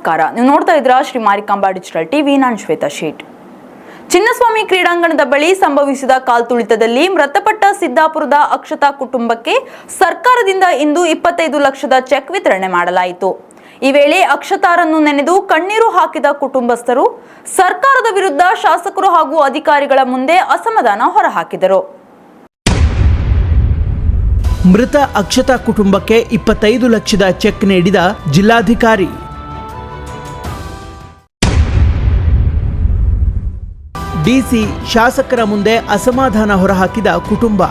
ನಮಸ್ಕಾರ. ನೀವು ನೋಡ್ತಾ ಇದ್ದೀರಾ ಶ್ರೀ ಮಾರಿಕಾಂಬಾ ಡಿಜಿಟಲ್ ಟಿವಿ ನಾನು ಶ್ವೇತಾ ಶೇಟ್. ಚಿನ್ನಸ್ವಾಮಿ ಕ್ರೀಡಾಂಗಣದ ಬಳಿ ಸಂಭವಿಸಿದ ಕಾಲ್ತುಳಿತದಲ್ಲಿ ಮೃತಪಟ್ಟ ಸಿದ್ದಾಪುರದ ಅಕ್ಷತಾ ಕುಟುಂಬಕ್ಕೆ ಸರ್ಕಾರದಿಂದ ಇಂದು ಇಪ್ಪತ್ತೈದು ಲಕ್ಷದ ಚೆಕ್ ವಿತರಣೆ ಮಾಡಲಾಯಿತು. ಈ ವೇಳೆ ಅಕ್ಷತಾರನ್ನು ನೆನೆದು ಕಣ್ಣೀರು ಹಾಕಿದ ಕುಟುಂಬಸ್ಥರು ಸರ್ಕಾರದ ವಿರುದ್ಧ ಶಾಸಕರು ಹಾಗೂ ಅಧಿಕಾರಿಗಳ ಮುಂದೆ ಅಸಮಾಧಾನ ಹೊರಹಾಕಿದರು. ಮೃತ ಅಕ್ಷತಾ ಕುಟುಂಬಕ್ಕೆ ಇಪ್ಪತ್ತೈದು ಲಕ್ಷದ ಚೆಕ್ ನೀಡಿದ ಜಿಲ್ಲಾಧಿಕಾರಿ ಡಿಸಿ ಶಾಸಕರ ಮುಂದೆ ಅಸಮಾಧಾನ ಹೊರಹಾಕಿದ ಕುಟುಂಬ.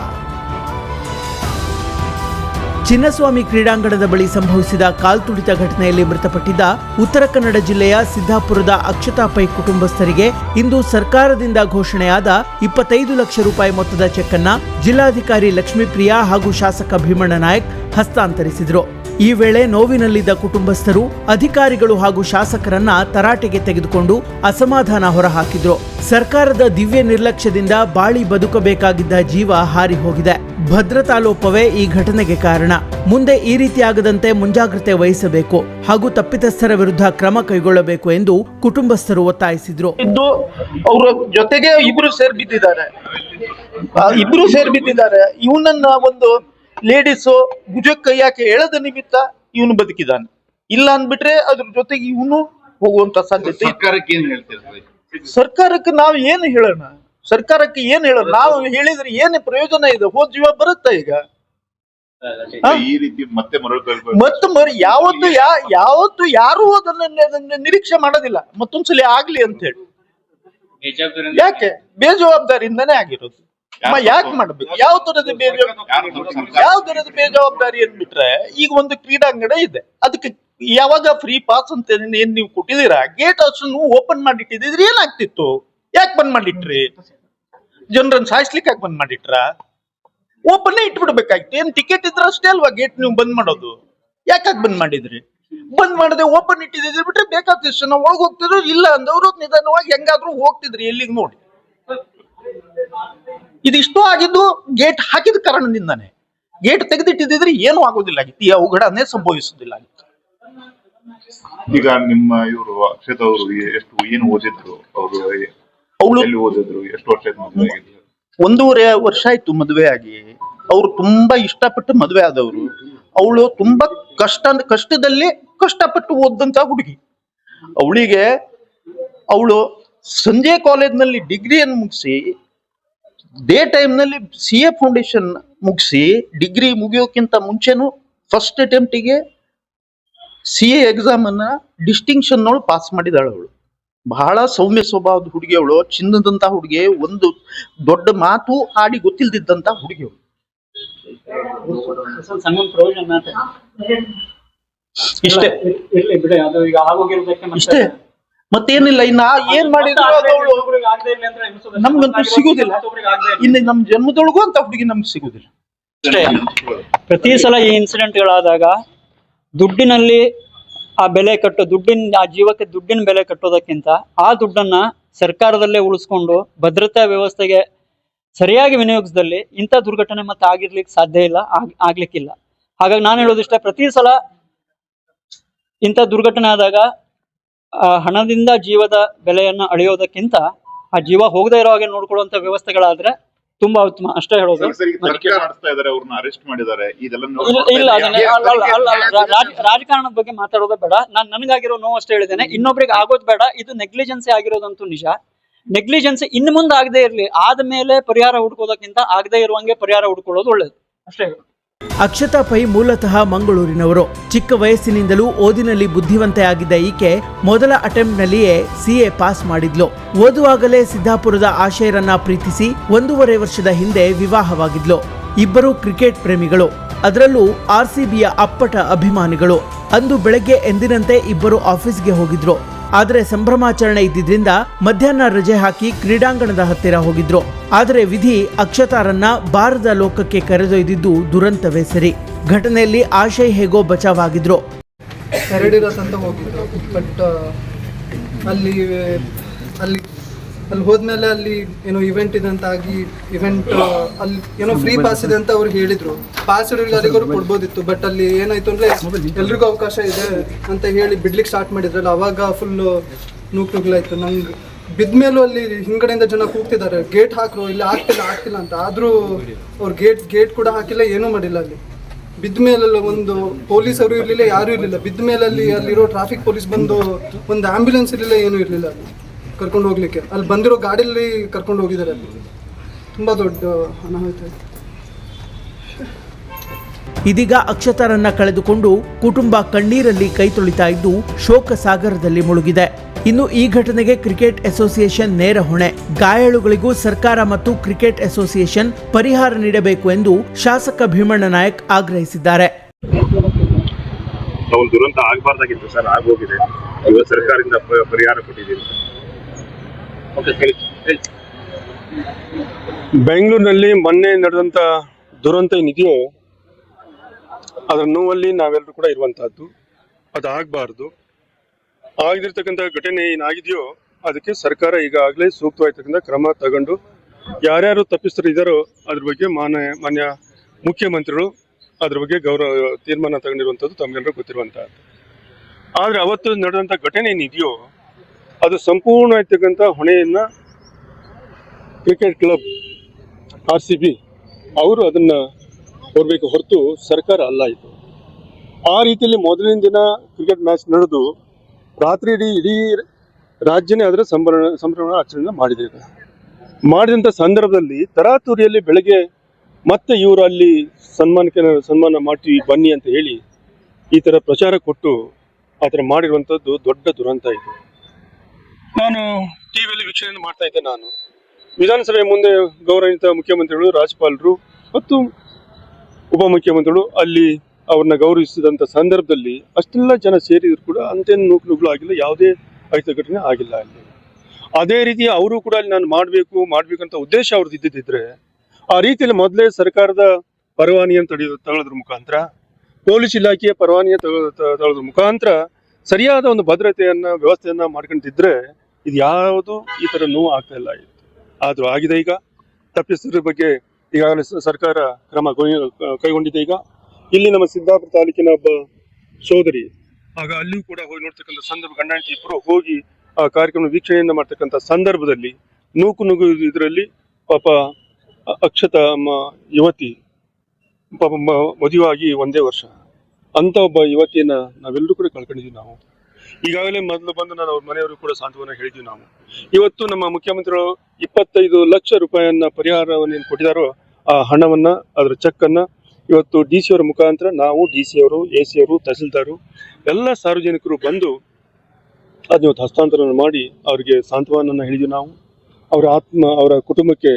ಚಿನ್ನಸ್ವಾಮಿ ಕ್ರೀಡಾಂಗಣದ ಬಳಿ ಸಂಭವಿಸಿದ ಕಾಲ್ತುಳಿತ ಘಟನೆಯಲ್ಲಿ ಮೃತಪಟ್ಟಿದ್ದ ಉತ್ತರ ಕನ್ನಡ ಜಿಲ್ಲೆಯ ಸಿದ್ದಾಪುರದ ಅಕ್ಷತಾ ಪೈ ಕುಟುಂಬಸ್ಥರಿಗೆ ಇಂದು ಸರ್ಕಾರದಿಂದ ಘೋಷಣೆಯಾದ ಇಪ್ಪತ್ತೈದು ಲಕ್ಷ ರೂಪಾಯಿ ಮೊತ್ತದ ಚೆಕ್ ಅನ್ನ ಜಿಲ್ಲಾಧಿಕಾರಿ ಲಕ್ಷ್ಮೀಪ್ರಿಯಾ ಹಾಗೂ ಶಾಸಕ ಭೀಮಣ್ಣ ನಾಯಕ್ ಹಸ್ತಾಂತರಿಸಿದರು. ಈ ವೇಳೆ ನೋವಿನಲ್ಲಿದ್ದ ಕುಟುಂಬಸ್ಥರು, ಅಧಿಕಾರಿಗಳು ಹಾಗೂ ಶಾಸಕರನ್ನ ತರಾಟೆಗೆ ತೆಗೆದುಕೊಂಡು ಅಸಮಾಧಾನ ಹೊರಹಾಕಿದ್ರು. ಸರ್ಕಾರದ ದಿವ್ಯ ನಿರ್ಲಕ್ಷ್ಯದಿಂದ ಬಾಳಿ ಬದುಕಬೇಕಾಗಿದ್ದ ಜೀವ ಹಾರಿ ಹೋಗಿದೆ. ಭದ್ರತಾ ಲೋಪವೇ ಈ ಘಟನೆಗೆ ಕಾರಣ. ಮುಂದೆ ಈ ರೀತಿಯಾಗದಂತೆ ಮುಂಜಾಗ್ರತೆ ವಹಿಸಬೇಕು ಹಾಗೂ ತಪ್ಪಿತಸ್ಥರ ವಿರುದ್ಧ ಕ್ರಮ ಕೈಗೊಳ್ಳಬೇಕು ಎಂದು ಕುಟುಂಬಸ್ಥರು ಒತ್ತಾಯಿಸಿದ್ರು. ಇದ್ದು ಅವರ ಜೊತೆಗೆ ಇಬ್ರು ಸೇರ್ ಬಿದ್ದಿದ್ದಾರೆ. ಆ, ಇಬ್ರು ಸೇರ್ ಬಿದ್ದಿದ್ದಾರೆ. ಇವನನ್ನ ಒಂದು ಲೇಡೀಸು ಭುಜಕ್ಕೆ ಕೈ ಹಾಕಿ ಎಳೆದ ನಿಮಿತ್ತ ಇವನು ಬದುಕಿದಾನೆ. ಇಲ್ಲ ಅಂದ್ಬಿಟ್ರೆ ಅದ್ರ ಜೊತೆಗೆ ಇವನು ಹೋಗುವಂತ ಸಾಧ್ಯತೆ. ಸರ್ಕಾರಕ್ಕೆ ಏನ್ ಸರ್ಕಾರಕ್ಕೆ ನಾವು ಏನು ಹೇಳೋಣ? ಸರ್ಕಾರಕ್ಕೆ ಏನ್ ಹೇಳೋಣ? ನಾವು ಹೇಳಿದ್ರೆ ಏನು ಪ್ರಯೋಜನ ಇದೆ? ಹೋದ್ ಜೀವ ಬರುತ್ತಾ ಈಗ? ಈ ರೀತಿ ಮತ್ತೆ ಮರಳು ಮತ್ತು ಮರಿ ಯಾವತ್ತು ಯಾ ಯಾವತ್ತು ಯಾರು ಅದನ್ನ ಅದನ್ನ ನಿರೀಕ್ಷೆ ಮಾಡೋದಿಲ್ಲ. ಮತ್ತೊಂದ್ಸಲಿ ಆಗ್ಲಿ ಅಂತ ಹೇಳಿ. ಯಾಕೆ? ಬೇಜವಾಬ್ದಾರಿಯಿಂದಾನೇ ಆಗಿರೋದು. ಯಾಕೆ ಮಾಡಬೇಕು? ಯಾವ ತರದ ಯಾವ ತರದ ಬೇಜವಾಬ್ದಾರಿ ಅಂದ್ಬಿಟ್ರೆ ಈಗ ಒಂದು ಕ್ರೀಡಾಂಗಣ ಇದೆ. ಅದಕ್ಕೆ ಯಾವಾಗ ಫ್ರೀ ಪಾಸ್ ಅಂತ ಏನ್ ನೀವು ಕೊಟ್ಟಿದ್ದೀರಾ? ಗೇಟ್ ಅಷ್ಟು ಓಪನ್ ಮಾಡಿಟ್ಟಿದ್ರೆ ಏನಾಗ್ತಿತ್ತು? ಯಾಕೆ ಬಂದ್ ಮಾಡಿಟ್ರಿ? ಜನರನ್ನ ಸಾಯಿಸ್ಲಿಕ್ಕೆ ಯಾಕೆ ಬಂದ್ ಮಾಡಿಟ್ರ? ಓಪನ್ ಇಟ್ಬಿಡ್ಬೇಕಾಗಿತ್ತು ಏನ್ ಟಿಕೆಟ್ ಇದ್ರೆ ಅಷ್ಟೇ ಅಲ್ವಾ ಗೇಟ್ ನೀವು ಬಂದ್ ಮಾಡೋದು? ಯಾಕಾಗ ಬಂದ್ ಮಾಡಿದ್ರಿ? ಬಂದ್ ಮಾಡದೆ ಓಪನ್ ಇಟ್ಟಿದ್ರೆ ಬಿಟ್ರೆ ಬೇಕಾದಷ್ಟು ನಾವು ಒಳಗ್ ಹೋಗ್ತಿದ್ರು ಇಲ್ಲ ಅಂದವರು ನಿಧಾನವಾಗಿ ಹೆಂಗಾದ್ರೂ ಹೋಗ್ತಿದ್ರಿ ಎಲ್ಲಿಗೆ ನೋಡಿ. ಇದಿಷ್ಟು ಆಗಿದ್ದು ಗೇಟ್ ಹಾಕಿದ ಕಾರಣದಿಂದಾನೆ. ಗೇಟ್ ತೆಗೆದಿಟ್ಟಿದ್ರೆ ಏನು ಆಗೋದಿಲ್ಲ ಆಗಿತ್ತು. ಈ ಅವಘಡನೇ ಸಂಭವಿಸುದಿಲ್ಲ ಆಗಿತ್ತು. ಈಗ ನಿಮ್ಮ ಇವರು ಅಕ್ಷತ್ ಅವರು ಎಷ್ಟು ಏನು ಓದಿದ್ರು? ಅವರು ಅವಳು ಎಲ್ಲಿ ಓದಿದ್ರು? ಎಷ್ಟು ವರ್ಷ ಆಯ್ತು ಮದುವೆ ಆಗಿದ್ರು ಒಂದೂವರೆ ವರ್ಷ ಆಯ್ತು ಮದುವೆ ಆಗಿ. ಅವ್ರು ತುಂಬಾ ಇಷ್ಟಪಟ್ಟು ಮದುವೆ ಆದವರು. ಅವಳು ತುಂಬಾ ಕಷ್ಟ ಕಷ್ಟದಲ್ಲಿ ಕಷ್ಟಪಟ್ಟು ಓದಂತ ಹುಡುಗಿ. ಅವಳಿಗೆ ಅವಳು ಸಂಜೆ ಕಾಲೇಜ್ನಲ್ಲಿ ಡಿಗ್ರಿಯನ್ನು ಮುಗಿಸಿ ಡೇ ಟೈಮ್ನಲ್ಲಿ ಸಿ ಎ ಫೌಂಡೇಶನ್ ಮುಗಿಸಿ ಡಿಗ್ರಿ ಮುಗಿಯೋಕ್ಕಿಂತ ಮುಂಚೆನು ಫಸ್ಟ್ ಅಟೆಂಪ್ಟಿಗೆ ಸಿ ಎ ಎಕ್ಸಾಮ್ ಅನ್ನ ಡಿಸ್ಟಿಂಕ್ಷನ್ ಅವಳು ಪಾಸ್ ಮಾಡಿದಾಳು ಅವಳು. ಬಹಳ ಸೌಮ್ಯ ಸ್ವಭಾವದ ಹುಡುಗಿ ಅವಳು ಚಿನ್ನದಂತ ಹುಡುಗಿ ಒಂದು ದೊಡ್ಡ ಮಾತು ಆಡಿ ಗೊತ್ತಿಲ್ದಿದ್ದಂತ ಹುಡುಗಿ ಅವಳು. ಇಷ್ಟೇ. ಇಷ್ಟೇ. ಮತ್ತೇನಿಲ್ಲ ಇನ್ನ ಏನ್ ಮಾಡಿದ್ರು ನಮ್ಗಂತೂ ಸಿಗುದಿಲ್ಲ. ಇನ್ನು ನಮ್ ಜನ್ಮದೊಳಗೂ ಅಂತ ಹುಡುಗಿ ನಮ್ಗೆ ಸಿಗುದಿಲ್ಲ. ಅಷ್ಟೇ. ಪ್ರತಿ ಸಲ ಈ ಇನ್ಸಿಡೆಂಟ್ಗಳಾದಾಗ ದುಡ್ಡಿನಲ್ಲಿ ಆ ಬೆಲೆ ಕಟ್ಟು ದುಡ್ಡಿನ ಆ ಜೀವಕ್ಕೆ ದುಡ್ಡಿನ ಬೆಲೆ ಕಟ್ಟೋದಕ್ಕಿಂತ ಆ ದುಡ್ಡನ್ನ ಸರ್ಕಾರದಲ್ಲೇ ಉಳಿಸ್ಕೊಂಡು ಭದ್ರತಾ ವ್ಯವಸ್ಥೆಗೆ ಸರಿಯಾಗಿ ವಿನಿಯೋಗಿಸಿದಲ್ಲಿ ಇಂಥ ದುರ್ಘಟನೆ ಮತ್ತೆ ಆಗಿರ್ಲಿಕ್ಕೆ ಸಾಧ್ಯ ಇಲ್ಲ ಆಗ್- ಆಗ್ಲಿಕ್ಕಿಲ್ಲ. ಹಾಗಾಗಿ ನಾನು ಹೇಳೋದಿಷ್ಟ ಪ್ರತಿ ಸಲ ಇಂಥ ದುರ್ಘಟನೆ ಆದಾಗ ಆ ಹಣದಿಂದ ಜೀವದ ಬೆಲೆಯನ್ನ ಅಳೆಯೋದಕ್ಕಿಂತ ಆ ಜೀವ ಹೋಗದೇ ಇರೋ ಹಾಗೆ ನೋಡ್ಕೊಳ್ಳುವಂತ ವ್ಯವಸ್ಥೆಗಳಾದ್ರೆ ತುಂಬಾ ಉತ್ತಮ. ಅಷ್ಟೇ ಹೇಳೋದು ಇಲ್ಲ ರಾಜಕಾರಣದ ಬಗ್ಗೆ ಮಾತಾಡೋದೇ ಬೇಡ. ನಾನ್ ನನಗಾಗಿರೋ ನೋವು ಅಷ್ಟೇ ಹೇಳಿದ್ದೇನೆ. ಇನ್ನೊಬ್ರಿಗೆ ಆಗೋದ್ ಬೇಡ. ಇದು ನೆಗ್ಲಿಜೆನ್ಸಿ ಆಗಿರೋದಂತೂ ನಿಜ. ನೆಗ್ಲಿಜೆನ್ಸಿ ಇನ್ನು ಮುಂದೆ ಆಗದೆ ಇರ್ಲಿ. ಆದ್ಮೇಲೆ ಪರಿಹಾರ ಹುಡ್ಕೋದಕ್ಕಿಂತ ಆಗದೆ ಇರುವಂಗೆ ಪರಿಹಾರ ಹುಡ್ಕೊಳ್ಳೋದು ಒಳ್ಳೇದು. ಅಷ್ಟೇ ಅಕ್ಷತಾ ಪೈ ಮೂಲತಃ ಮಂಗಳೂರಿನವರು. ಚಿಕ್ಕ ವಯಸ್ಸಿನಿಂದಲೂ ಓದಿನಲ್ಲಿ ಬುದ್ಧಿವಂತೆಯಾಗಿದ್ದ ಈಕೆ ಮೊದಲ ಅಟೆಂಪ್ಟ್ನಲ್ಲಿಯೇ ಸಿಎ ಪಾಸ್ ಮಾಡಿದ್ಲು. ಓದುವಾಗಲೇ ಸಿದ್ದಾಪುರದ ಆಶಯರನ್ನ ಪ್ರೀತಿಸಿ ಒಂದೂವರೆ ವರ್ಷದ ಹಿಂದೆ ವಿವಾಹವಾಗಿದ್ಲು. ಇಬ್ಬರು ಕ್ರಿಕೆಟ್ ಪ್ರೇಮಿಗಳು. ಅದರಲ್ಲೂ ಆರ್ಸಿಬಿಯ ಅಪ್ಪಟ ಅಭಿಮಾನಿಗಳು. ಅಂದು ಬೆಳಗ್ಗೆ ಎಂದಿನಂತೆ ಇಬ್ಬರು ಆಫೀಸ್ಗೆ ಹೋಗಿದ್ರು. ಆದರೆ ಸಂಭ್ರಮಾಚರಣೆ ಇದ್ದಿದ್ರಿಂದ ಮಧ್ಯಾಹ್ನ ರಜೆ ಹಾಕಿ ಕ್ರೀಡಾಂಗಣದ ಹತ್ತಿರ ಹೋಗಿದ್ರು. ಆದರೆ ವಿಧಿ ಅಕ್ಷತಾರನ್ನ ಬಾರದ ಲೋಕಕ್ಕೆ ಕರೆದೊಯ್ದಿದ್ದು ದುರಂತವೇ ಸರಿ. ಘಟನೆಯಲ್ಲಿ ಆಶಯ್ ಹೇಗೋ ಬಚಾವಾಗಿದ್ರು. ಅಂತ ಬಟ್ ಅಲ್ಲಿ ಅಲ್ಲಿ ಅಲ್ಲಿ ಹೋದ್ಮೇಲೆ ಅಲ್ಲಿ ಏನೋ ಇವೆಂಟ್ ಇದೆ ಅಂತ ಆಗಿ ಇವೆಂಟ್ ಅಲ್ಲಿ ಏನೋ ಫ್ರೀ ಪಾಸ್ ಇದೆ ಅಂತ ಅವ್ರು ಹೇಳಿದ್ರು. ಪಾಸ್ ಇರೋರಿಗೆ ಕೊಡ್ಬೋದಿತ್ತು ಬಟ್ ಅಲ್ಲಿ ಏನಾಯ್ತು ಅಂದ್ರೆ ಎಲ್ರಿಗೂ ಅವಕಾಶ ಇದೆ ಅಂತ ಹೇಳಿ ಬಿಡ್ಲಿಕ್ಕೆ ಸ್ಟಾರ್ಟ್ ಮಾಡಿದ್ರಲ್ಲ, ಅವಾಗ ಫುಲ್ ನೂಕ್ ನುಗ್ಲಾಯ್ತು ನಂಗೆ ಬಿದ್ಮೇಲೂ ಅಲ್ಲಿ ಹಿಂಗಡೆಯಿಂದ ಜನ ಕೂಗ್ತಿದ್ದಾರೆ. ಗೇಟ್ ಹಾಕ್ರು, ಇಲ್ಲಿ ಆಗ್ತಿಲ್ಲ ಆಗ್ತಿಲ್ಲ ಅಂತ. ಆದ್ರೂ ಅವ್ರು ಗೇಟ್ ಗೇಟ್ ಕೂಡ ಹಾಕಿಲ್ಲ, ಏನೂ ಮಾಡಿಲ್ಲ ಅಲ್ಲಿ. ಬಿದ್ದ ಮೇಲೆಲ್ಲ ಒಂದು ಪೊಲೀಸರು ಇರಲಿಲ್ಲ, ಯಾರು ಇರಲಿಲ್ಲ. ಬಿದ್ದ ಮೇಲೆ ಅಲ್ಲಿರೋ ಟ್ರಾಫಿಕ್ ಪೊಲೀಸ್ ಬಂದು, ಒಂದು ಆಂಬ್ಯುಲೆನ್ಸ್ ಇರಲಿಲ್ಲ, ಏನೂ ಇರಲಿಲ್ಲ ಅಲ್ಲಿ. ಕರ್ಕೊಂಡು ಹೋಗ್ಲಿಕ್ಕೆ. ಅಲ್ಲಿ ಬಂದಿರೋ ಗಾಡಿಯಲ್ಲಿ ಕರ್ಕೊಂಡು ಹೋಗಿದ್ದಾರೆ. ಅಲ್ಲಿ ತುಂಬ ದೊಡ್ಡ ಅನಾಹುತ. ಇದೀಗ ಅಕ್ಷತಾರನ್ನ ಕಳೆದುಕೊಂಡು ಕುಟುಂಬ ಕಣ್ಣೀರಲ್ಲಿ ಕೈ ತೊಳಿತಾ ಇದ್ದು ಶೋಕ ಸಾಗರದಲ್ಲಿ ಮುಳುಗಿದೆ. ಇನ್ನು ಈ ಘಟನೆಗೆ ಕ್ರಿಕೆಟ್ ಅಸೋಸಿಯೇಷನ್ ನೇರ ಹೊಣೆ. ಗಾಯಾಳುಗಳಿಗೂ ಸರ್ಕಾರ ಮತ್ತು ಕ್ರಿಕೆಟ್ ಅಸೋಸಿಯೇಷನ್ ಪರಿಹಾರ ನೀಡಬೇಕು ಎಂದು ಶಾಸಕ ಭೀಮಣ್ಣ ನಾಯಕ್ ಆಗ್ರಹಿಸಿದ್ದಾರೆ. ದುರಂತ ಆಗಬಾರ್ದಾಗಿತ್ತು ಸರ್ ಆಗೋಗಿದೆ. ಇವತ್ತು ಸರ್ಕಾರದಿಂದ ಪರಿಹಾರ ಕೊಟ್ಟಿದ್ದೀವಿ. ಬೆಂಗಳೂರಿನಲ್ಲಿ ಮೊನ್ನೆ ನಡೆದಂತ ದುರಂತ ಏನಿದೆಯೋ ಅದರ ನೋವಲ್ಲಿ ನಾವೆಲ್ಲರೂ ಕೂಡ ಇರುವಂತಹದ್ದು. ಅದಾಗಬಾರ್ದು ಆಗದಿರ್ತಕ್ಕಂಥ ಘಟನೆ ಏನಾಗಿದೆಯೋ ಅದಕ್ಕೆ ಸರ್ಕಾರ ಈಗಾಗಲೇ ಸೂಕ್ತವಾಗಿರ್ತಕ್ಕಂಥ ಕ್ರಮ ತಗೊಂಡು ಯಾರ್ಯಾರು ತಪ್ಪಿಸ್ತರು ಇದ್ದಾರೋ ಅದ್ರ ಬಗ್ಗೆ ಮಾನ್ಯ ಮಾನ್ಯ ಮುಖ್ಯಮಂತ್ರಿಗಳು ಅದ್ರ ಬಗ್ಗೆ ಗೌರವ, ತೀರ್ಮಾನ ತಗೊಂಡಿರುವಂಥದ್ದು ತಮಗೆಲ್ಲರೂ ಗೊತ್ತಿರುವಂತಹದ್ದು. ಆದ್ರೆ ಅವತ್ತು ನಡೆದಂಥ ಘಟನೆ ಏನಿದೆಯೋ ಅದು ಸಂಪೂರ್ಣ ಇರ್ತಕ್ಕಂಥ ಹೊಣೆಯನ್ನ cricket club, R C B ಅವರು ಅದನ್ನ ಹೊರಬೇಕು ಹೊರತು ಸರ್ಕಾರ ಅಲ್ಲ ಇದು. ಆ ರೀತಿಯಲ್ಲಿ ಮೊದಲಿನ ದಿನ ಕ್ರಿಕೆಟ್ ಮ್ಯಾಚ್ ನಡೆದು ರಾತ್ರಿ ಇಡೀ ಇಡೀ ರಾಜ್ಯನೇ ಅದರ ಸಂಭ್ರಮ ಸಂಭ್ರಮ ಆಚರಣೆ ಮಾಡಿದೆ. ಮಾಡಿದಂಥ ಸಂದರ್ಭದಲ್ಲಿ ತರಾತುರಿಯಲ್ಲಿ ಬೆಳಗ್ಗೆ ಮತ್ತೆ ಇವರು ಅಲ್ಲಿ ಸನ್ಮಾನಕ್ಕೆ, ಸನ್ಮಾನ ಮಾಡ್ತೀವಿ ಬನ್ನಿ ಅಂತ ಹೇಳಿ ಈ ಥರ ಪ್ರಚಾರ ಕೊಟ್ಟು ಆ ಥರ ಮಾಡಿರುವಂಥದ್ದು ದೊಡ್ಡ ದುರಂತ ಇದು. ನಾನು ಟಿವಿಯಲ್ಲಿ ವೀಕ್ಷಣೆ ಮಾಡ್ತಾ ಇದ್ದೆ ನಾನು. ವಿಧಾನಸಭೆ ಮುಂದೆ ಗೌರವಿತ ಮುಖ್ಯಮಂತ್ರಿಗಳು ರಾಜ್ಯಪಾಲರು ಮತ್ತು ಉಪಮುಖ್ಯಮಂತ್ರಿಗಳು ಅಲ್ಲಿ ಅವ್ರನ್ನ ಗೌರವಿಸಿದಂಥ ಸಂದರ್ಭದಲ್ಲಿ ಅಷ್ಟೆಲ್ಲ ಜನ ಸೇರಿದ್ರು ಕೂಡ ಅಂತೇನು ನೂಕುನುಗ್ಗಳು ಆಗಿಲ್ಲ, ಯಾವುದೇ ಅಹಿತ ಘಟನೆ ಆಗಿಲ್ಲ ಅಲ್ಲಿ. ಅದೇ ರೀತಿ ಅವರು ಕೂಡ ಅಲ್ಲಿ ನಾನು ಮಾಡಬೇಕು ಮಾಡಬೇಕಂತ ಉದ್ದೇಶ ಅವ್ರದ್ದು ಇದ್ದಿದ್ದಿದ್ರೆ, ಆ ರೀತಿಯಲ್ಲಿ ಮೊದಲೇ ಸರ್ಕಾರದ ಪರವಾನಿಯನ್ನು ತಡೆಯೋ ತಗೊಳ್ಳೋದ್ರ ಮುಖಾಂತರ, ಪೊಲೀಸ್ ಇಲಾಖೆಯ ಪರವಾನಿಯ ತಗೊಳ್ಳೋ- ತಗೊಳ್ಳೋದ್ರ ಮುಖಾಂತರ ಸರಿಯಾದ ಒಂದು ಭದ್ರತೆಯನ್ನ, ವ್ಯವಸ್ಥೆಯನ್ನ ಮಾಡ್ಕೊಂಡಿದ್ರೆ ಇದು ಯಾವುದು ಈ ತರ ನೋವು ಆಗ್ತಾ ಇಲ್ಲ ಆದ್ರೂ ಆಗಿದೆ ಈಗ. ತಪ್ಪಿಸಿದ್ರ ಬಗ್ಗೆ ಈಗಾಗಲೇ ಸರ್ಕಾರ ಕ್ರಮ ಕೈಗೊಂಡಿದೆ ಈಗ. ಇಲ್ಲಿ ನಮ್ಮ ಸಿದ್ದಾಪುರ ತಾಲೂಕಿನ ಒಬ್ಬ ಸೋದರಿ ಆಗ ಅಲ್ಲಿಯೂ ಕೂಡ ಹೋಗಿ ನೋಡ್ತಕ್ಕಂಥ ಸಂದರ್ಭ ಗಂಡಾಂಟಿ ಇಬ್ಬರು ಹೋಗಿ ಆ ಕಾರ್ಯಕ್ರಮ ವೀಕ್ಷಣೆಯನ್ನು ಮಾಡ್ತಕ್ಕಂಥ ಸಂದರ್ಭದಲ್ಲಿ ನೂಕು ನುಗ್ಗು ಇದರಲ್ಲಿ ಪಾಪ ಅಕ್ಷತ ಯುವತಿ, ಪಾಪ ಮ- ಆಗಿ ಒಂದೇ ವರ್ಷ. ಅಂತ ಒಬ್ಬ ಯುವತಿಯನ್ನ ನಾವೆಲ್ಲರೂ ಕೂಡ ಕಳ್ಕೊಂಡಿದ್ದೀವಿ ನಾವು. ಈಗಾಗಲೇ ಮೊದಲು ಬಂದು ನಾನು ಅವ್ರ ಮನೆಯವರು ಕೂಡ ಸಾಂತ್ವನ ಹೇಳಿದ್ವಿ ನಾವು. ಇವತ್ತು ನಮ್ಮ ಮುಖ್ಯಮಂತ್ರಿಗಳು ಇಪ್ಪತ್ತೈದು ಲಕ್ಷ ರೂಪಾಯಿಯನ್ನ ಪರಿಹಾರವನ್ನು ಏನು ಕೊಟ್ಟಿದ್ದಾರೋ ಆ ಹಣವನ್ನ, ಅದರ ಚೆಕ್ ಅನ್ನ ಇವತ್ತು ಡಿ ಸಿ ಅವರ ಮುಖಾಂತರ ನಾವು ಡಿ ಸಿ ಅವರು ಎ ಸಿ ಅವರು, ತಹಸೀಲ್ದಾರು, ಎಲ್ಲ ಸಾರ್ವಜನಿಕರು ಬಂದು ಅದನ್ನ ಹಸ್ತಾಂತರವನ್ನು ಮಾಡಿ ಅವರಿಗೆ ಸಾಂತ್ವನನ್ನ ಹೇಳಿದ್ವಿ ನಾವು. ಅವರ ಆತ್ಮ, ಅವರ ಕುಟುಂಬಕ್ಕೆ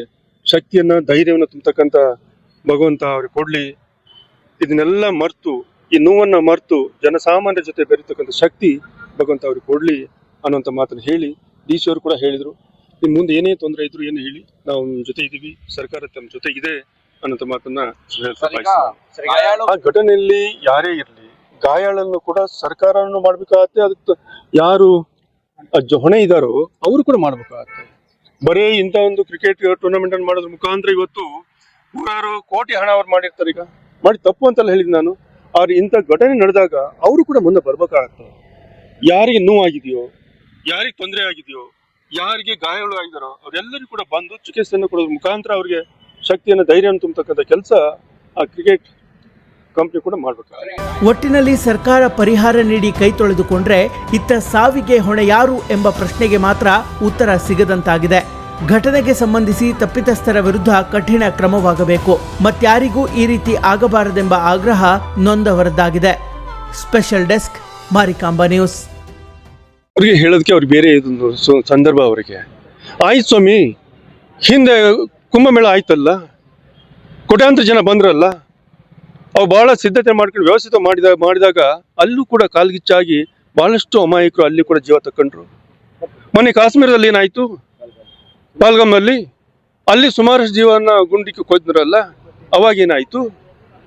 ಶಕ್ತಿಯನ್ನ, ಧೈರ್ಯವನ್ನು ತುಂಬತಕ್ಕಂಥ ಭಗವಂತ ಅವ್ರಿಗೆ ಕೊಡ್ಲಿ. ಇದನ್ನೆಲ್ಲ ಮರೆತು, ಈ ನೋವನ್ನ ಮರ್ತು ಜನಸಾಮಾನ್ಯರ ಜೊತೆ ಬೆರೀತಕ್ಕಂಥ ಶಕ್ತಿ ಭಗವಂತ ಅವ್ರಿಗೆ ಕೊಡ್ಲಿ ಅನ್ನೋಂಥ ಮಾತನ್ನು ಹೇಳಿ ಡಿ ಸಿ ಅವರು ಕೂಡ ಹೇಳಿದ್ರು. ಇನ್ನು ಮುಂದೆ ಏನೇ ತೊಂದರೆ ಇದ್ರು ಏನು ಹೇಳಿ ನಾವು ನಿಮ್ಮ ಜೊತೆ ಇದ್ದೀವಿ ಸರ್ಕಾರ ತಮ್ಮ ಜೊತೆ ಇದೆ ಅನ್ನೋಂಥ ಮಾತನ್ನ. ಆ ಘಟನೆಯಲ್ಲಿ ಯಾರೇ ಇರಲಿ ಗಾಯಾಳನ್ನು ಕೂಡ ಸರ್ಕಾರವನ್ನು ಮಾಡ್ಬೇಕಾಗತ್ತೆ ಅದಕ್ಕೆ ಯಾರು ಅಜ್ಜ ಹೊಣೆ ಇದ್ದಾರೋ ಅವರು ಕೂಡ ಮಾಡ್ಬೇಕಾಗತ್ತೆ. ಬರೀ ಇಂಥ ಒಂದು ಕ್ರಿಕೆಟ್ ಟೂರ್ನಮೆಂಟ್ ಅನ್ನು ಮಾಡೋದ್ರ ಮುಖಾಂತರ ಇವತ್ತು ನೂರಾರು ಕೋಟಿ ಹಣ ಅವ್ರು ಮಾಡಿರ್ತಾರೆ ಈಗ. ಮಾಡಿ ತಪ್ಪು ಅಂತೆಲ್ಲ ಹೇಳಿದ್ ನಾನು. ಆದ್ರೆ ಇಂಥ ಘಟನೆ ನಡೆದಾಗ ಅವರು ಕೂಡ ಮುಂದೆ ಬರ್ಬೇಕಾಗತ್ತೆ. ಯಾರಿಗೆ ನೋವಾಗಿದೆಯೋ ಯಾರಿಗೆ ತೊಂದರೆ ಆಗಿದೆಯೋ ಯಾರಿಗೆ ಗಾಯಗಳು ಆಗಿದಾರೋ ಅವರೆಲ್ಲರೂ ಕೂಡ ಬಂದು ಚಿಕಿತ್ಸೆಯನ್ನು ಕೊಡೋದ್ರ ಮುಖಾಂತರ ಅವ್ರಿಗೆ ಶಕ್ತಿಯನ್ನು ಧೈರ್ಯವನ್ನು ತುಂಬತಕ್ಕಂಥ ಕೆಲಸ ಆ ಕ್ರಿಕೆಟ್ ಕಂಪ್ನಿ ಕೂಡ ಮಾಡಬೇಕು ಒಟ್ಟಿನಲ್ಲಿ ಸರ್ಕಾರ ಪರಿಹಾರ ನೀಡಿ ಕೈ ತೊಳೆದುಕೊಂಡ್ರೆ ಇತ್ತ ಸಾವಿಗೆ ಹೊಣೆ ಯಾರು ಎಂಬ ಪ್ರಶ್ನೆಗೆ ಮಾತ್ರ ಉತ್ತರ ಸಿಗದಂತಾಗಿದೆ. ಘಟನೆಗೆ ಸಂಬಂಧಿಸಿ ತಪ್ಪಿತಸ್ಥರ ವಿರುದ್ಧ ಕಠಿಣ ಕ್ರಮವಾಗಬೇಕು. ಮತ್ಯಾರಿಗೂ ಈ ರೀತಿ ಆಗಬಾರದೆಂಬ ಆಗ್ರಹ ನೊಂದವರದ್ದಾಗಿದೆ. Special desk Marikamba news. ಅವ್ರಿಗೆ ಹೇಳೋದಕ್ಕೆ ಅವ್ರಿಗೆ ಬೇರೆ ಇದೊಂದು ಸಂದರ್ಭ ಅವರಿಗೆ. ಆಯ್ತು ಸ್ವಾಮಿ, ಹಿಂದೆ ಕುಂಭಮೇಳ ಆಯ್ತಲ್ಲ, ಕೋಟ್ಯಾಂತರ ಜನ ಬಂದ್ರಲ್ಲ, ಅವು ಬಹಳ ಸಿದ್ಧತೆ ಮಾಡ್ಕೊಂಡು ವ್ಯವಸ್ಥಿತ ಮಾಡಿದ, ಮಾಡಿದಾಗ ಅಲ್ಲೂ ಕೂಡ ಕಾಲ್ಗಿಚ್ಚಾಗಿ ಬಹಳಷ್ಟು ಅಮಾಯಕರು ಅಲ್ಲಿ ಕೂಡ ಜೀವ ತಕ್ಕೊಂಡ್ರು. ಮೊನ್ನೆ ಕಾಶ್ಮೀರದಲ್ಲಿ ಏನಾಯ್ತು? ಪಾಲ್ಗಮ್ನಲ್ಲಿ ಅಲ್ಲಿ ಸುಮಾರಷ್ಟು ಜೀವನ ಗುಂಡಿಕ್ಕೆ ಕೊದ್ರಲ್ಲ, ಅವಾಗ ಏನಾಯ್ತು?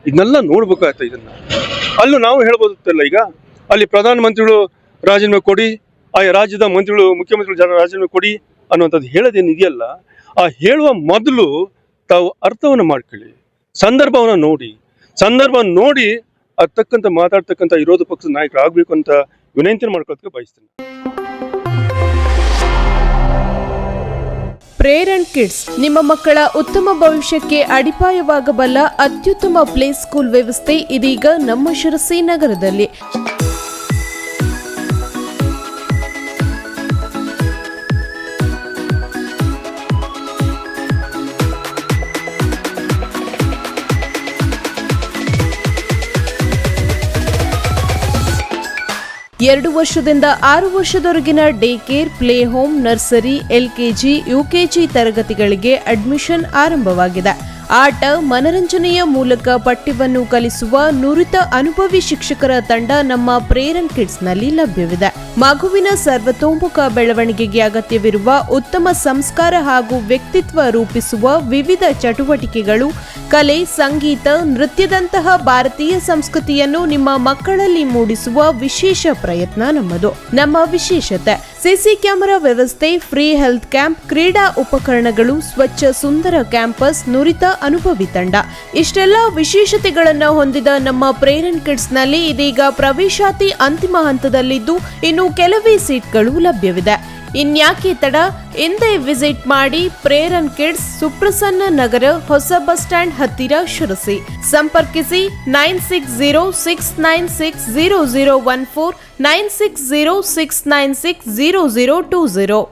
ಇದನ್ನೆಲ್ಲ ನೋಡ್ಬೇಕಾಯ್ತ ಇದನ್ನ. ಅಲ್ಲೂ ನಾವು ಹೇಳ್ಬೋದಿತ್ತಲ್ಲ ಈಗ, ಅಲ್ಲಿ ಪ್ರಧಾನಮಂತ್ರಿಗಳು ರಾಜೀನಾಮೆ ಕೊಡಿ ಆಯಾ ರಾಜ್ಯದ ಮಂತ್ರಿಗಳು, ಮುಖ್ಯಮಂತ್ರಿಗಳು ಜನ ರಾಜೀನಾಮೆ ಕೊಡಿ ಅನ್ನುವಂಥದ್ದು ಹೇಳೋದೇನಿದೆಯಲ್ಲ ಆ ಹೇಳುವ ಮೊದಲು ತಾವು ಅರ್ಥವನ್ನು ಮಾಡ್ಕೊಳ್ಳಿ, ಸಂದರ್ಭವನ್ನು ನೋಡಿ, ಸಂದರ್ಭ ನೋಡಿ ಅದಕ್ಕಂತ ಮಾತಾಡ್ತಕ್ಕಂಥ ವಿರೋಧ ಪಕ್ಷದ ನಾಯಕರಾಗಬೇಕು ಅಂತ ವಿನಂತಿ ಮಾಡ್ಕೊಳ್ಳೋದಕ್ಕೆ ಬಯಸ್ತೀನಿ. ಪ್ರೇರಣ್ ಕಿಡ್ಸ್ ನಿಮ್ಮ ಮಕ್ಕಳ ಉತ್ತಮ ಭವಿಷ್ಯಕ್ಕೆ ಅಡಿಪಾಯವಾಗಬಲ್ಲ ಅತ್ಯುತ್ತಮ ಪ್ಲೇ ಸ್ಕೂಲ್ ವ್ಯವಸ್ಥೆ ಇದೀಗ ನಮ್ಮ ಶಿರಸಿ ನಗರದಲ್ಲಿ. ಎರಡು ವರ್ಷದಿಂದ ಆರು ವರ್ಷದವರೆಗಿನ day care play home, nursery, LKG, UKG ತರಗತಿಗಳಿಗೆ ಅಡ್ಮಿಷನ್ ಆರಂಭವಾಗಿದೆ. ಆಟ, ಮನರಂಜನೆಯ ಮೂಲಕ ಪಠ್ಯವನ್ನು ಕಲಿಸುವ ನುರಿತ ಅನುಭವಿ ಶಿಕ್ಷಕರ ತಂಡ ನಮ್ಮ ಪ್ರೇರಣ್ ಕಿಡ್ಸ್ನಲ್ಲಿ ಲಭ್ಯವಿದೆ. ಮಗುವಿನ ಸರ್ವತೋಮುಖ ಬೆಳವಣಿಗೆಗೆ ಅಗತ್ಯವಿರುವ ಉತ್ತಮ ಸಂಸ್ಕಾರ ಹಾಗೂ ವ್ಯಕ್ತಿತ್ವ ರೂಪಿಸುವ ವಿವಿಧ ಚಟುವಟಿಕೆಗಳು, ಕಲೆ, ಸಂಗೀತ, ನೃತ್ಯದಂತಹ ಭಾರತೀಯ ಸಂಸ್ಕೃತಿಯನ್ನು ನಿಮ್ಮ ಮಕ್ಕಳಲ್ಲಿ ಮೂಡಿಸುವ ವಿಶೇಷ ಪ್ರಯತ್ನ ನಮ್ಮದು. ನಮ್ಮ ವಿಶೇಷತೆ, ಸಿಸಿ ಕ್ಯಾಮೆರಾ ವ್ಯವಸ್ಥೆ, ಫ್ರೀ ಹೆಲ್ತ್ ಕ್ಯಾಂಪ್, ಕ್ರೀಡಾ ಉಪಕರಣಗಳು, ಸ್ವಚ್ಛ ಸುಂದರ ಕ್ಯಾಂಪಸ್, ನುರಿತ ಅನುಭವಿ ತಂಡ. ಇಷ್ಟೆಲ್ಲ ವಿಶೇಷತೆಗಳನ್ನು ಹೊಂದಿದ ನಮ್ಮ ಪ್ರೇರಣ್ ಕಿಡ್ಸ್ನಲ್ಲಿ ಇದೀಗ ಪ್ರವೇಶಾತಿ ಅಂತಿಮ ಹಂತದಲ್ಲಿದ್ದು ಇನ್ನು ಕೆಲವೇ ಸೀಟ್ಗಳು ಲಭ್ಯವಿದೆ. ಇನ್ಯಾಕೆ ತಡ? ಹಿಂದೆ ವಿಸಿಟ್ ಮಾಡಿ ಪ್ರೇರನ್ ಕಿಡ್ಸ್ ಸುಪ್ರಸನ್ನ ನಗರ ಹೊಸ ಬಸ್ ಸ್ಟ್ಯಾಂಡ್ ಹತ್ತಿರ ಶಿರಸಿ. ಸಂಪರ್ಕಿಸಿ nine six zero six nine six zero zero one four, nine six zero six nine six zero zero two zero.